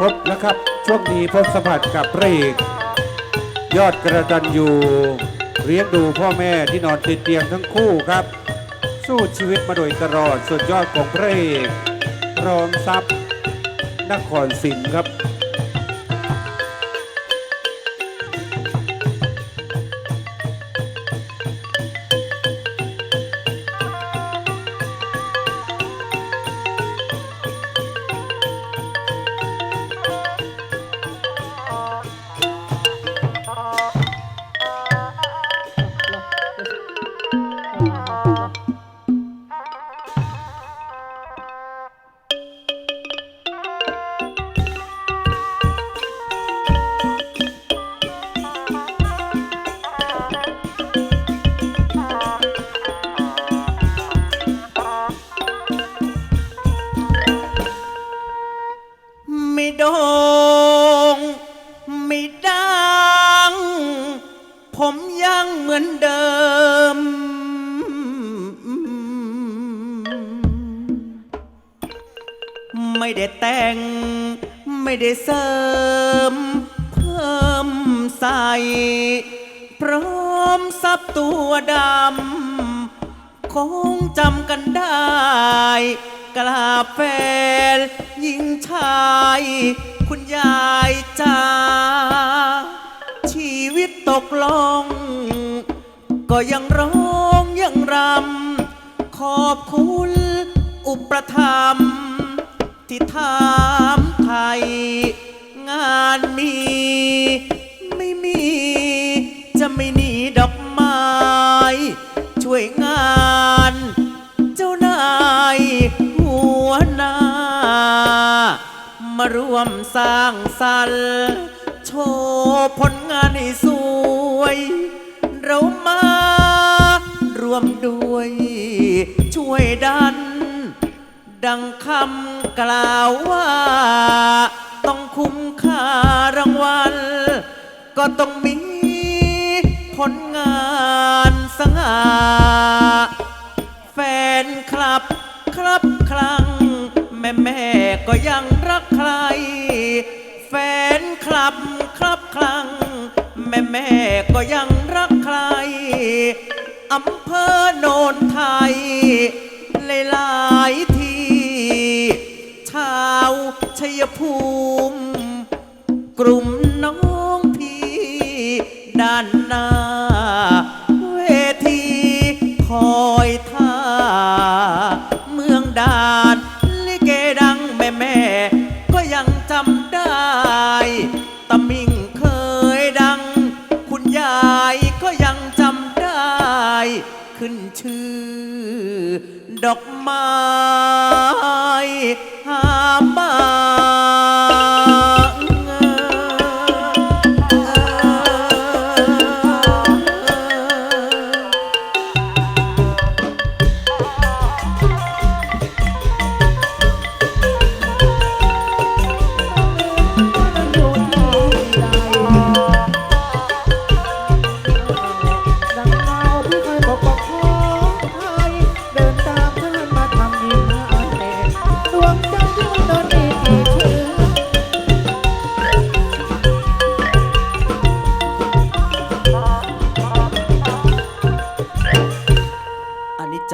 พบนะครับช่วงนี้พบสัมผัสกับพระเอกยอดกระตันอยู่เลี้ยงดูพ่อแม่ที่นอนติดเตียงทั้งคู่ครับ สู้ชีวิตมาโดยตลอดสุดยอดของพระเอกพร้อมทรัพย์นครศิลป์ครับ ผมยังเหมือนเดิม ไม่ได้แต่ง ไม่ได้เสริม เพิ่มใส่พร้อมซับตัวดำ คงจำกันได้กราบแฟนหญิงชาย คุณยายจ้า วิตตกลงก็ยังร้องยังรำ ขอบคุณอุปถัมภ์ที่ถามไทย งานมี ไม่มี จะไม่หนีดอกไม้ ช่วยงาน เจ้านายหัวหน้า มาร่วมสร้างสรรค์ ว์ผลงานให้สวย เรามา รวมด้วย ช่วยดัน ดังคำกล่าวว่า ต้องคุ้มค่ารางวัล ก็ต้องมีผลงานสง่าแฟนคลับครับครั้งแม่แม่ก็ยัง แม่ก็ยังรักใคร อำเภอโนนไทยหลายๆที่ ชาวชัยภูมิ กลุ่ม ดอกไม้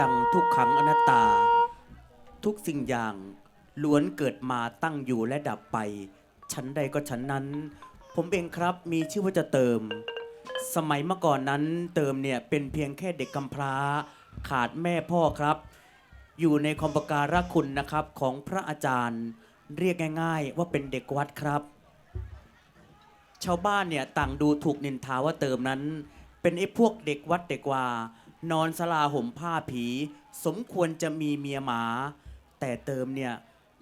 จังทุกขังอนัตตา ทุกสิ่งอย่างล้วนเกิดมาตั้งอยู่และดับไป ชั้นใดก็ชั้นนั้น ผมเองครับมีชื่อว่าจะเติม สมัยเมื่อก่อนนั้นเติมเนี่ยเป็นเพียงแค่เด็กกำพร้า ขาดแม่พ่อครับ อยู่ในคอมปการะคุณนะครับของพระอาจารย์ เรียกง่าย ๆ ว่าเป็นเด็กวัดครับ ชาวบ้านเนี่ยต่างดูถูกนินทาว่าเติมนั้น เป็นไอ้พวกเด็กวัดเด็กวา นอนสลาห่มผ้าผี สมควรจะมีเมียหมา แต่เติมเนี่ย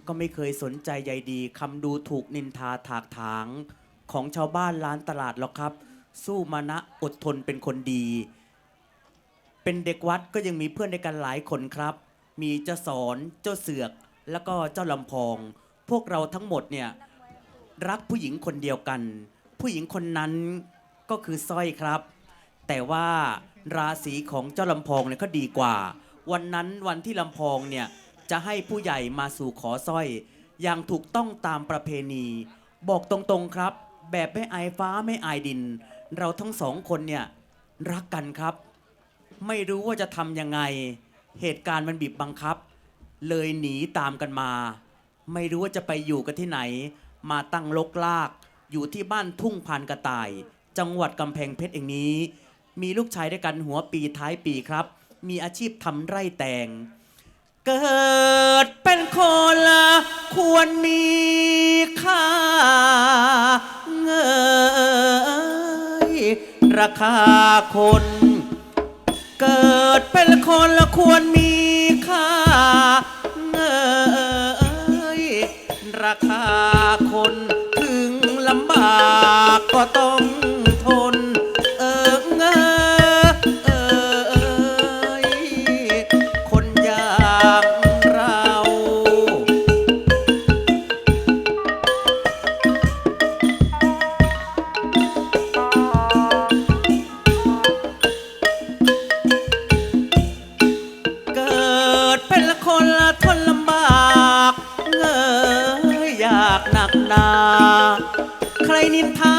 ก็ไม่เคยสนใจใยดีคำดูถูกนินทาถากถาง ของชาวบ้านร้านตลาดหรอกครับ สู้มานะอดทนเป็นคนดี เป็นเด็กวัดก็ยังมีเพื่อนด้วยกันหลายคนครับ มีเจ้าสอนเจ้าเสือก แล้วก็เจ้าลำพอง พวกเราทั้งหมดเนี่ย รักผู้หญิงคนเดียวกัน ผู้หญิงคนนั้นก็คือสร้อยครับ แต่ว่า ราศีของเจ้าลำพองเนี่ยก็ดีกว่า วันนั้นวันที่ลำพองเนี่ยจะให้ผู้ใหญ่มาสู่ขอสร้อย อย่างถูกต้องตามประเพณี บอกตรงๆครับ แบบไม่อายฟ้าไม่อายดิน เราทั้งสองคนเนี่ยรักกันครับ ไม่รู้ว่าจะทำยังไง เหตุการณ์มันบีบบังคับ เลยหนีตามกันมา ไม่รู้ว่าจะไปอยู่กันที่ไหน มาตั้งลกลาก อยู่ที่บ้านทุ่งพานกระต่าย จังหวัดกำแพงเพชรเองนี้ มีลูกชายด้วยกันหัวปีท้ายปีครับ มีอาชีพทำไร่แตง เกิดเป็นคนละควรมีค่าเงยราคาคน เกิดเป็นคนละควรมีค่าเงยราคาคน นา ใครนินทา